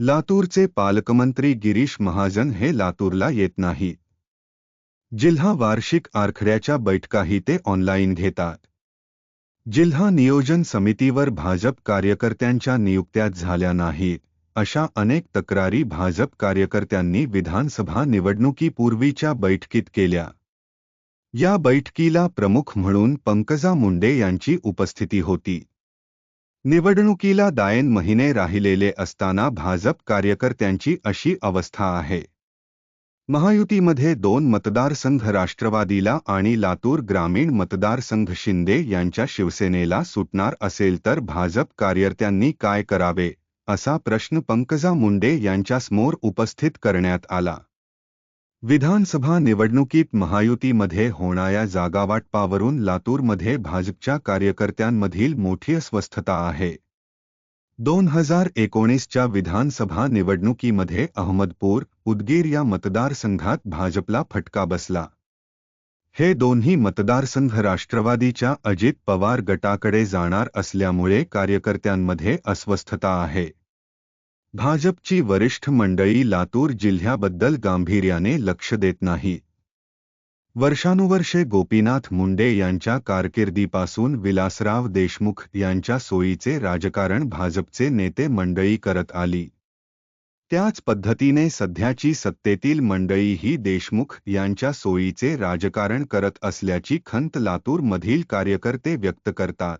लातूरचे पालकमंत्री गिरीश महाजन हे लातूरला येत नाहीत जिल्हा वार्षिक आरखड्याच्या बैठकाही ते ऑनलाईन घेतात. जिल्हा नियोजन समितीवर भाजप कार्यकर्त्यांच्या नियुक्त्यात झाल्या नाहीत अशा अनेक तक्रारी भाजप कार्यकर्त्यांनी विधानसभा निवडणुकीपूर्वीच्या बैठकीत केल्या. या बैठकीला प्रमुख म्हणून पंकजा मुंडे यांची उपस्थिती होती. निवडणुकीला दायन महिने राहिलेले असताना भाजप कार्यकर्त्यांची अशी अवस्था आहे. महायुतीमध्ये दोन मतदारसंघ राष्ट्रवादीला आणि लातूर ग्रामीण मतदारसंघ शिंदे यांच्या शिवसेनेला सुटणार असेल तर भाजप कार्यकर्त्यांनी काय करावे असा प्रश्न पंकजा मुंडे यांच्यासमोर उपस्थित करण्यात आला. विधानसभा निवडणुकीत महायुतीमध्ये होणाऱ्या जागावाटपावरून लातूरमध्ये भाजपच्या कार्यकर्त्यांमधील मोठी अस्वस्थता आहे. दोन हजार एकोणीसच्या विधानसभा निवडणुकीमध्ये अहमदपूर उदगीर या मतदारसंघात भाजपला फटका बसला. हे दोन्ही मतदारसंघ राष्ट्रवादीच्या अजित पवार गटाकडे जाणार असल्यामुळे कार्यकर्त्यांमध्ये अस्वस्थता आहे. भाजपची वरिष्ठ मंडळी लातूर जिल्ह्याबद्दल गांभीर्याने लक्ष देत नाही. वर्षानुवर्षे गोपीनाथ मुंडे यांच्या कारकिर्दीपासून विलासराव देशमुख यांच्या सोयीचे राजकारण भाजपचे नेते मंडळी करत आली. त्याच पद्धतीने सध्याची सत्तेतील मंडळीही देशमुख यांच्या सोयीचे राजकारण करत असल्याची खंत लातूरमधील कार्यकर्ते व्यक्त करतात.